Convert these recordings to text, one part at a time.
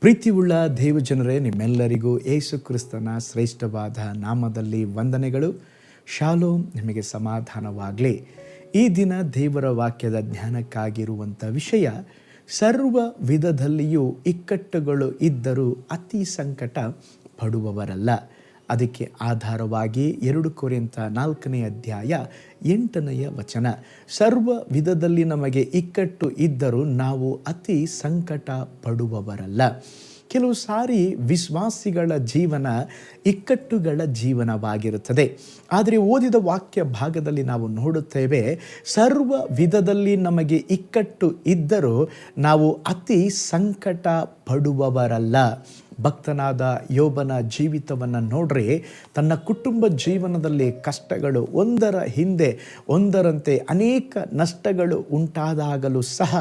ಪ್ರೀತಿಯುಳ್ಳ ದೇವಜನರೇ, ನಿಮ್ಮೆಲ್ಲರಿಗೂ ಏಸು ಕ್ರಿಸ್ತನ ಶ್ರೇಷ್ಠವಾದ ನಾಮದಲ್ಲಿ ವಂದನೆಗಳು. ಶಾಲೋ ನಿಮಗೆ ಸಮಾಧಾನವಾಗಲಿ. ಈ ದಿನ ದೇವರ ವಾಕ್ಯದ ಜ್ಞಾನಕ್ಕಾಗಿರುವಂಥ ವಿಷಯ, ಸರ್ವ ವಿಧದಲ್ಲಿಯೂ ಇಕ್ಕಟ್ಟುಗಳು ಇದ್ದರೂ ಅತಿ ಸಂಕಟ ಪಡುವವರಲ್ಲ ಅದಕ್ಕೆ ಆಧಾರವಾಗಿ ಎರಡು ಕೊರೆಂತ ನಾಲ್ಕನೇ ಅಧ್ಯಾಯ ಎಂಟನೆಯ ವಚನ. ಸರ್ವ ವಿಧದಲ್ಲಿ ನಮಗೆ ಇಕ್ಕಟ್ಟು ಇದ್ದರೂ ನಾವು ಅತಿ ಸಂಕಟ ಪಡುವವರಲ್ಲ ಕೆಲವು ಸಾರಿ ವಿಶ್ವಾಸಿಗಳ ಜೀವನ ಇಕ್ಕಟ್ಟುಗಳ ಜೀವನವಾಗಿರುತ್ತದೆ. ಆದರೆ ಓದಿದ ವಾಕ್ಯ ಭಾಗದಲ್ಲಿ ನಾವು ನೋಡುತ್ತೇವೆ, ಸರ್ವ ವಿಧದಲ್ಲಿ ನಮಗೆ ಇಕ್ಕಟ್ಟು ಇದ್ದರೂ ನಾವು ಅತಿ ಸಂಕಟ ಪಡುವವರಲ್ಲ ಭಕ್ತನಾದ ಯೋಬನ ಜೀವಿತವನ್ನು ನೋಡ್ರಿ ತನ್ನ ಕುಟುಂಬ ಜೀವನದಲ್ಲಿ ಕಷ್ಟಗಳು ಒಂದರ ಹಿಂದೆ ಒಂದರಂತೆ ಅನೇಕ ನಷ್ಟಗಳು ಉಂಟಾದಾಗಲೂ ಸಹ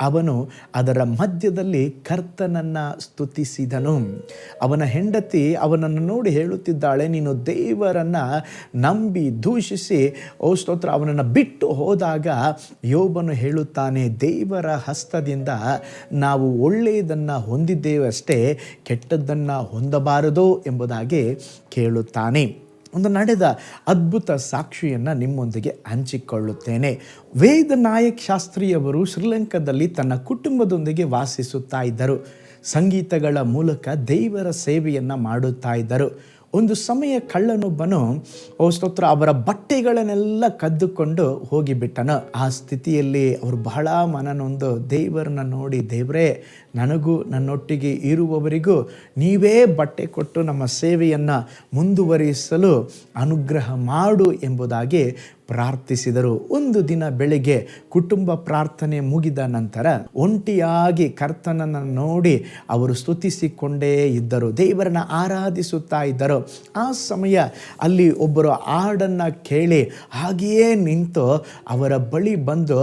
ಅವನು ಅದರ ಮಧ್ಯದಲ್ಲಿ ಕರ್ತನನ್ನು ಸ್ತುತಿಸಿದನು. ಅವನ ಹೆಂಡತಿ ಅವನನ್ನು ನೋಡಿ ಹೇಳುತ್ತಿದ್ದಾಳೆ, ನೀನು ದೇವರನ್ನು ನಂಬಿ ದೂಷಿಸಿ, ಓ ಸ್ತೋತ್ರ, ಅವನನ್ನು ಬಿಟ್ಟು ಹೋದಾಗ ಯೋಬನು ಹೇಳುತ್ತಾನೆ, ದೇವರ ಹಸ್ತದಿಂದ ನಾವು ಒಳ್ಳೆಯದನ್ನು ಹೊಂದಿದ್ದೇವೆ ಅಷ್ಟೇ ಕೆಟ್ಟದ್ದನ್ನು ಹೊಂದಬಾರದು ಎಂಬುದಾಗಿ ಕೇಳುತ್ತಾನೆ. ಒಂದು ನಡೆದ ಅದ್ಭುತ ಸಾಕ್ಷಿಯನ್ನು ನಿಮ್ಮೊಂದಿಗೆ ಹಂಚಿಕೊಳ್ಳುತ್ತೇನೆ. ವೇದ ನಾಯಕ್ ಶಾಸ್ತ್ರಿಯವರು ಶ್ರೀಲಂಕಾದಲ್ಲಿ ತನ್ನ ಕುಟುಂಬದೊಂದಿಗೆ ವಾಸಿಸುತ್ತಾ ಇದ್ದರು. ಸಂಗೀತಗಳ ಮೂಲಕ ದೇವರ ಸೇವೆಯನ್ನು ಮಾಡುತ್ತಾ ಇದ್ದರು. ಒಂದು ಸಮಯ ಕಳ್ಳನೊಬ್ಬನು, ಓ ಸ್ತೋತ್ರ, ಅವರ ಬಟ್ಟೆಗಳನ್ನೆಲ್ಲ ಕದ್ದುಕೊಂಡು ಹೋಗಿಬಿಟ್ಟನು. ಆ ಸ್ಥಿತಿಯಲ್ಲಿ ಅವರು ಬಹಳ ಮನನೊಂದು ದೇವರನ್ನ ನೋಡಿ, ದೇವರೇ, ನನಗೂ ನನ್ನೊಟ್ಟಿಗೆ ಇರುವವರಿಗೂ ನೀವೇ ಬಟ್ಟೆ ಕೊಟ್ಟು ನಮ್ಮ ಸೇವೆಯನ್ನು ಮುಂದುವರಿಸಲು ಅನುಗ್ರಹ ಮಾಡು ಎಂಬುದಾಗಿ ಪ್ರಾರ್ಥಿಸಿದರು. ಒಂದು ದಿನ ಬೆಳಿಗ್ಗೆ ಕುಟುಂಬ ಪ್ರಾರ್ಥನೆ ಮುಗಿದ ನಂತರ ಒಂಟಿಯಾಗಿ ಕರ್ತನನ್ನು ನೋಡಿ ಅವರು ಸ್ತುತಿಸಿಕೊಂಡೇ ಇದ್ದರು. ದೇವರನ್ನು ಆರಾಧಿಸುತ್ತಾ ಇದ್ದರು. ಆ ಸಮಯ ಅಲ್ಲಿ ಒಬ್ಬರು ಹಾಡನ್ನು ಕೇಳಿ ಹಾಗೆಯೇ ನಿಂತು ಅವರ ಬಳಿ ಬಂದು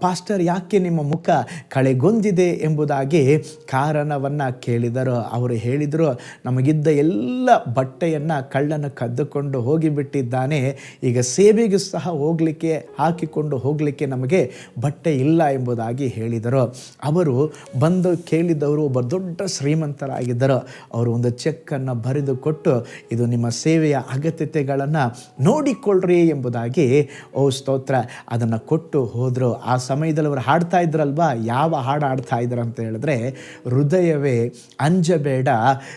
ಪಾಸ್ಟರ್, ಯಾಕೆ ನಿಮ್ಮ ಮುಖ ಕಳೆಗೊಂದಿದೆ ಎಂಬುದಾಗಿ ಕಾರಣವನ್ನು ಕೇಳಿದರು. ಅವರು ಹೇಳಿದರು, ನಮಗಿದ್ದ ಎಲ್ಲ ಬಟ್ಟೆಯನ್ನು ಕಳ್ಳನ್ನು ಕದ್ದುಕೊಂಡು ಹೋಗಿಬಿಟ್ಟಿದ್ದಾನೆ. ಈಗ ಸೇವೆ ಸಹ ಹೋಗಲಿಕ್ಕೆ, ಹಾಕಿಕೊಂಡು ಹೋಗಲಿಕ್ಕೆ ನಮಗೆ ಬಟ್ಟೆ ಇಲ್ಲ ಎಂಬುದಾಗಿ ಹೇಳಿದರು. ಅವರು ಬಂದು ಕೇಳಿದವರು ಒಬ್ಬ ದೊಡ್ಡ ಶ್ರೀಮಂತರಾಗಿದ್ದರು. ಅವರು ಒಂದು ಚೆಕ್ಕನ್ನು ಬರೆದುಕೊಟ್ಟು, ಇದು ನಿಮ್ಮ ಸೇವೆಯ ಅಗತ್ಯತೆಗಳನ್ನು ನೋಡಿಕೊಳ್ಳ್ರಿ ಎಂಬುದಾಗಿ, ಓ ಸ್ತೋತ್ರ, ಅದನ್ನು ಕೊಟ್ಟು ಹೋದರು. ಆ ಸಮಯದಲ್ಲಿ ಅವರು ಹಾಡ್ತಾ ಇದ್ರಲ್ವಾ? ಯಾವ ಹಾಡು ಹಾಡ್ತಾ ಇದ್ರು ಅಂತ ಹೇಳಿದ್ರೆ, ಹೃದಯವೇ ಅಂಜಬೇಡ,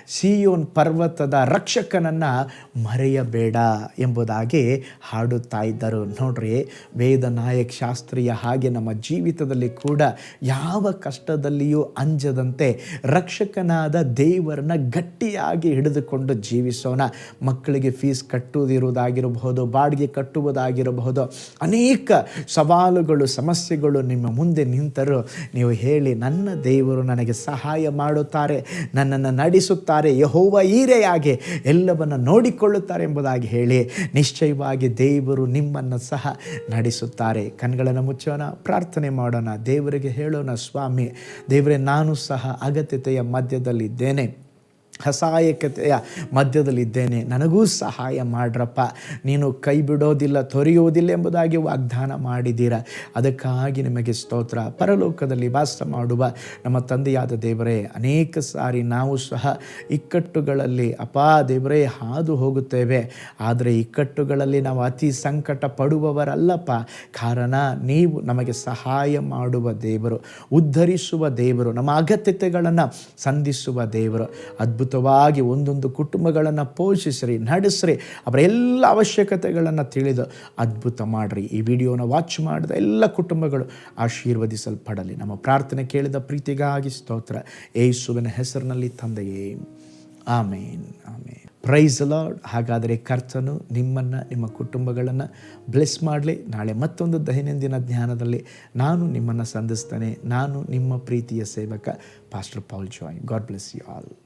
ಸಿಯೋನ್ ಪರ್ವತದ ರಕ್ಷಕನನ್ನು ಮರೆಯಬೇಡ ಎಂಬುದಾಗಿ ಹಾಡುತ್ತಾ ಇದ್ದರು. ನೋಡ್ರಿ, ವೇದ ನಾಯಕ್ ಶಾಸ್ತ್ರೀಯ ಹಾಗೆ ನಮ್ಮ ಜೀವಿತದಲ್ಲಿ ಕೂಡ ಯಾವ ಕಷ್ಟದಲ್ಲಿಯೂ ಅಂಜದಂತೆ ರಕ್ಷಕನಾದ ದೇವರನ್ನ ಗಟ್ಟಿಯಾಗಿ ಹಿಡಿದುಕೊಂಡು ಜೀವಿಸೋಣ. ಮಕ್ಕಳಿಗೆ ಫೀಸ್ ಕಟ್ಟುವುದಿರುವುದಾಗಿರಬಹುದು, ಬಾಡಿಗೆ ಕಟ್ಟುವುದಾಗಿರಬಹುದು. ಅನೇಕ ಸವಾಲುಗಳು, ಸಮಸ್ಯೆಗಳು ನಿಮ್ಮ ಮುಂದೆ ನಿಂತರೂ ನೀವು ಹೇಳಿ, ನನ್ನ ದೇವರು ನನಗೆ ಸಹಾಯ ಮಾಡುತ್ತಾರೆ, ನನ್ನನ್ನು ನಡೆಸುತ್ತಾರೆ, ಯಹೋವ ಈರೆಯಾಗಿ ಎಲ್ಲವನ್ನು ನೋಡಿಕೊಳ್ಳುತ್ತಾರೆ ಎಂಬುದಾಗಿ ಹೇಳಿ, ನಿಶ್ಚಯವಾಗಿ ದೇವರು ನಿಮ್ಮನ್ನು ಸಹ ನಡೆಸುತ್ತಾರೆ. ಕಣ್ಗಳನ್ನು ಮುಚ್ಚೋಣ, ಪ್ರಾರ್ಥನೆ ಮಾಡೋಣ. ದೇವರಿಗೆ ಹೇಳೋಣ, ಸ್ವಾಮಿ, ದೇವರೇ, ನಾನು ಸಹ ಅಗತ್ಯತೆಯ ಮಧ್ಯದಲ್ಲಿದ್ದೇನೆ. ಅಸಹಾಯಕತೆಯ ಮಧ್ಯದಲ್ಲಿದ್ದೇನೆ. ನನಗೂ ಸಹಾಯ ಮಾಡ್ರಪ್ಪ. ನೀನು ಕೈ ಬಿಡೋದಿಲ್ಲ, ತೊರೆಯುವುದಿಲ್ಲ ಎಂಬುದಾಗಿ ವಾಗ್ದಾನ ಮಾಡಿದ್ದೀರ. ಅದಕ್ಕಾಗಿ ನಿಮಗೆ ಸ್ತೋತ್ರ. ಪರಲೋಕದಲ್ಲಿ ವಾಸ ಮಾಡುವ ನಮ್ಮ ತಂದೆಯಾದ ದೇವರೇ, ಅನೇಕ ಸಾರಿ ನಾವು ಸಹ ಇಕ್ಕಟ್ಟುಗಳಲ್ಲಿ ಅಪಾ ದೇವರೇ, ಹಾದು ಹೋಗುತ್ತೇವೆ. ಆದರೆ ಇಕ್ಕಟ್ಟುಗಳಲ್ಲಿ ನಾವು ಅತಿ ಸಂಕಟ ಪಡುವವರಲ್ಲಪ್ಪ ಕಾರಣ, ನೀವು ನಮಗೆ ಸಹಾಯ ಮಾಡುವ ದೇವರು, ಉದ್ಧರಿಸುವ ದೇವರು, ನಮ್ಮ ಅಗತ್ಯತೆಗಳನ್ನು ಸಂಧಿಸುವ ದೇವರು. ಅದ್ಭುತ ಅದ್ಭುತವಾಗಿ ಒಂದೊಂದು ಕುಟುಂಬಗಳನ್ನು ಪೋಷಿಸ್ರಿ, ನಡೆಸ್ರಿ, ಅವರ ಎಲ್ಲ ಅವಶ್ಯಕತೆಗಳನ್ನು ತಿಳಿದು ಅದ್ಭುತ ಮಾಡಿರಿ. ಈ ವಿಡಿಯೋನ ವಾಚ್ ಮಾಡಿದ ಎಲ್ಲ ಕುಟುಂಬಗಳು ಆಶೀರ್ವದಿಸಲ್ಪಡಲಿ. ನಮ್ಮ ಪ್ರಾರ್ಥನೆ ಕೇಳಿದ ಪ್ರೀತಿಗಾಗಿ ಸ್ತೋತ್ರ. ಏಸುವಿನ ಹೆಸರಿನಲ್ಲಿ ತಂದೆಯೇ. ಆಮೇನ್ ಆಮೇನ್. ಪ್ರೈಸ್ ಲಾರ್ಡ್ ಹಾಗಾದರೆ ಕರ್ತನು ನಿಮ್ಮನ್ನು, ನಿಮ್ಮ ಕುಟುಂಬಗಳನ್ನು ಬ್ಲೆಸ್ ಮಾಡಲಿ. ನಾಳೆ ಮತ್ತೊಂದು ದೈನಂದಿನ ಧ್ಯಾನದಲ್ಲಿ ನಾನು ನಿಮ್ಮನ್ನು ಸಂಧಿಸ್ತೇನೆ. ನಾನು ನಿಮ್ಮ ಪ್ರೀತಿಯ ಸೇವಕ pastor Paul Joy God bless you all